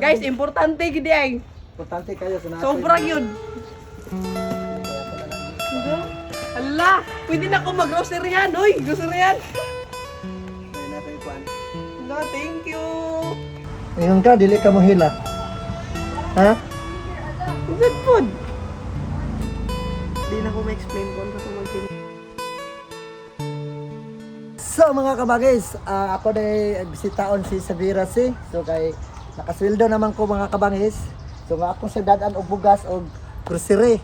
Guys, importante gid ay. Importante kayo sa natin. Sobra yun. Ala, pwede na ako mag-groceryan. Uy, groceryan. Kaya na kayo kuan. Ala, thank you. Ngayon ka, dili ka mo hila. Ha? Good food. Hindi na ko ma-explain kung ano ito mag So mga kabagis, ah, ako na bisitaon si Sabira si. So kay nakasweldo naman ko mga kabangis. So nga ako sa dadan og bugas og grocery.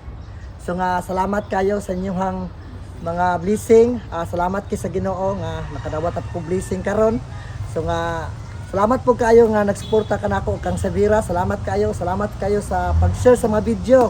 So nga salamat kayo sa inyong mga blessing. Ah, salamat kay sa Ginoo nga nakadawat at ko blessing karon. So nga salamat po kayo nga nagsuporta kanako kang Sabira. Salamat kayo, salamat kayo sa pag-share sa mga video.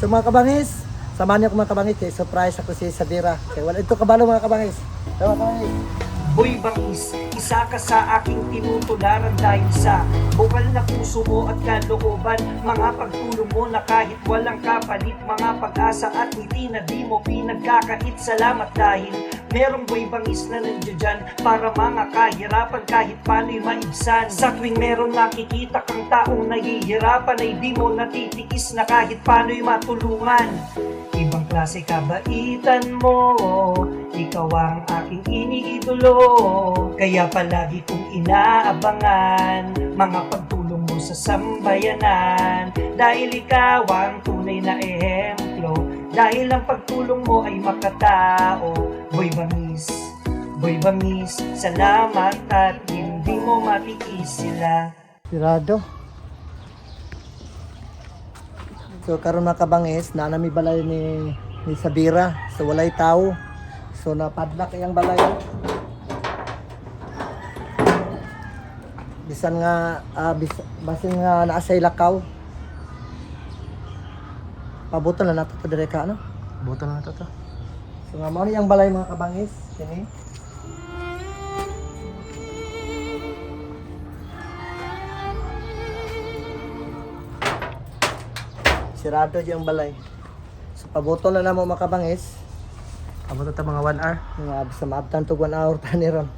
So mga kabangis, samahan niyo ako mga kabangis kay surprise ako si Sabira. Kay wala ito kabalo mga kabangis. Tama kabangis. Boy Bangis, isa ka sa aking tinutularan dahil sa bukal na puso mo at kalooban. Mga pagtulong mo na kahit walang kapalit Mga pag-asa at ngiti na di mo pinagkakait Salamat dahil merong boy bangis na nandiyo dyan Para mga kahirapan kahit paano'y maibsan. Sa tuwing meron nakikita kang taong nahihirapan Ay di mo natitiis na kahit paano'y matulungan klase kabaitan mo. Ikaw ang aking iniidolo Kaya palagi kong inaabangan Mga pagtulong mo sa sambayanan. Dahil ikaw ang tunay na ehemplo Dahil ang pagtulong mo ay makatao. Boy Bangis, Boy Bangis Salamat at hindi mo matiis sila. Sirado. So karon mga kabangis, na nami balay ni ni Sabira. So walay tao. So napadlak iyang balay. Bisan nga ah, bis, basin nga naa sa ilakaw. Pabuton na nato to dire ka ano? Buton na nato to. So nga mao ni ang balay mga kabangis, kini. Sirado yung balay. So pabuton na namo mga kabangis. Abot ta mga 1 hour. Nga sa maabtan to 1 hour tani ron.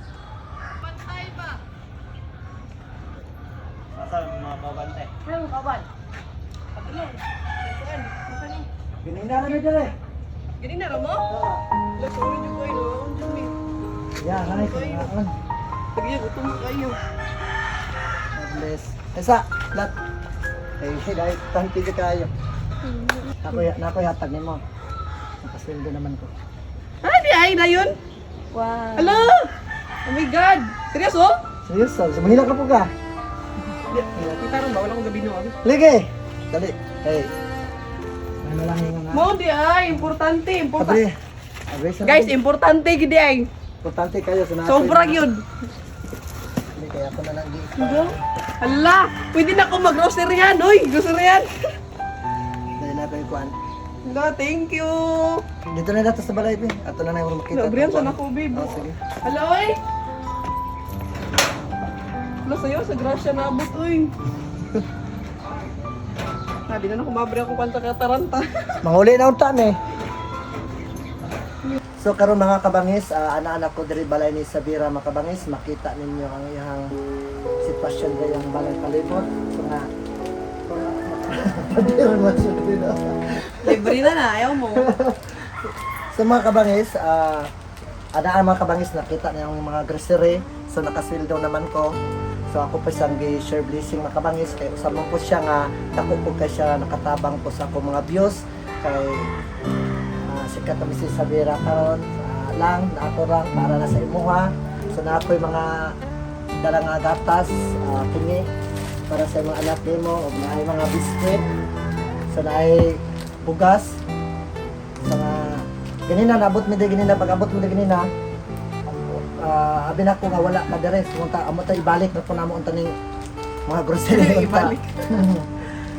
Ano kawan? Ginina na dire. Gini na mo? Ala, sorry nyo kayo. no? Ang dumi. Ya, kanay ko nga. Lagi gutom kayo. Bless. Esa, lat. Eh, dahil tanti ka kayo. Ako ya, nako yatag nimo. Nakasweldo naman ko. Ah, di ay na yun? Wow. Ala! Oh my God! Seryoso? Seryoso, sa Manila ka po ka. Kita rin ba? Wala akong gabi noon. Lige. Dali. Hey. Ano lang yung nga. Mo, di ay. Importante. Importante. Abre. Guys, importante gid ay. importante kayo. Sobra yun. Kaya ako na lang di. Hala, pwede na ako mag-groceryan. Uy, groceryan. Dahil na kayo kuan. Hala, thank you. Dito na nato sa balay, be. Ato na na yung makita. Kung sana ko, babe. Oh, sige. Hala, oy. Hala, sa'yo, sa grasya na abot, uy. Di na na kumabri ako kanta kataranta. Manguli na unta eh. So karon mga kabangis, ah, anak-anak ko diri balay ni Sabira mga kabangis, makita ninyo ang iyang sitwasyon gayang balay palibot. So nga mo. Libre na na, ayaw mo. So mga kabangis, ah anaan mga kabangis nakita na yung mga grocery. So nakasweldo naman ko. So ako pa siyang gi-share blessing mga kabangis kay usab man po siya nga dako po kay siya nakatabang po sa ako mga views kay uh, sikat kami si Sabira karon sa lang na ako lang para na sa imuha. So na ako yung mga dala nga gatas, ah, kini para sa mga anak nimo ug na mga biscuit. So na ay bugas. So nga ganina nabot mi ganina pag abot mo ganina ah abi na ko nga wala ka dire munta amo ta ibalik na po namo unta ning mga grocery. Ibalik.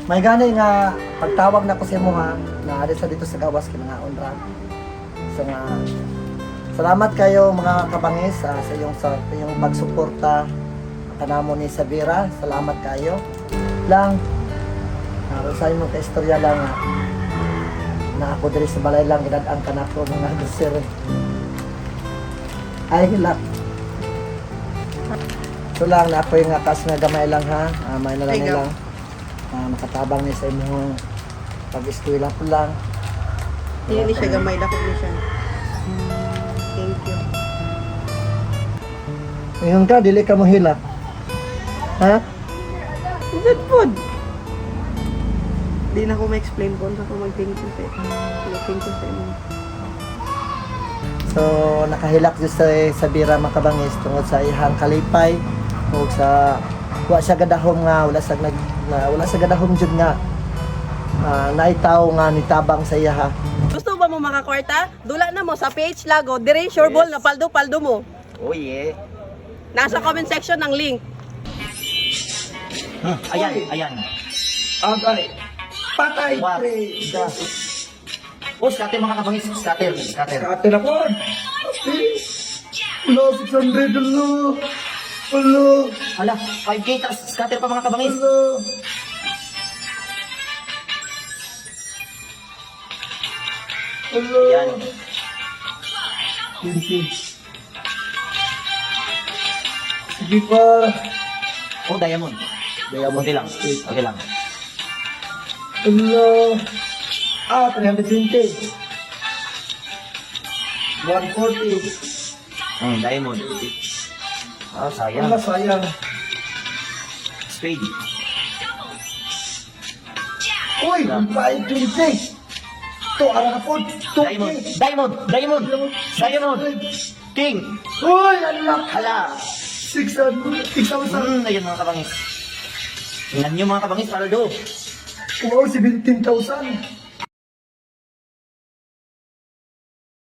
May gani nga pagtawag na ko sa imo ha na sa dito sa gawas kay mga onra. So nga salamat kayo mga kabangis ah, sa iyong sa iyong pagsuporta kanamo ni Sabira. Salamat kayo. Lang uh, sa imong kaistorya lang ah, na ako diri sa balay lang gidad-an kanako mga grocery. Ay hilak. So lang na ako yung akas nga gamay lang ha. Ah, may na lang Ah, makatabang ni sa imong pag-eskwela po lang. Hindi ni siya gamay, dakot ni siya. Thank you. Ngayon ka, dili ka mo hila. Ha? Good food. Di na ko ma-explain kung sa ko mag-thank you sa Thank you sa inyo. So, nakahilak dito sa, sa Bira Makabangis tungod sa ihang kalipay o sa wa siya gadahom nga wala sa nag na, wala sa gadahom jud nga uh, naitaw nga nitabang sa iya ha. Gusto ba mo makakwarta? Dula na mo sa page Lago. Dire sure ball na paldo-paldo mo. Oh yeah. Nasa comment section ng link. Ayan, ayan. Agay. Patay Wow. pre. Oh, scatter mga kabangis. Scatter, scatter. Ate na po. Hello, 600 hello. Hello. Hala, 5K tas scatter pa mga kabangis. Hello. Ayan. Sige. Sige pa. Oh, diamond. Diamond. Okay lang. Okay lang. Hello. Ah, 320. 140. Hmm, diamond. Ah, sayang. Ang sayang. Spade. Uy, 520. To, ara na po. Diamond. Diamond. Diamond. Diamond. King. Uy, anak. Hala. 600. 6,000. Hmm, ayun mga kabangis. Tingnan nyo mga kabangis, paldo. Wow, 17,000.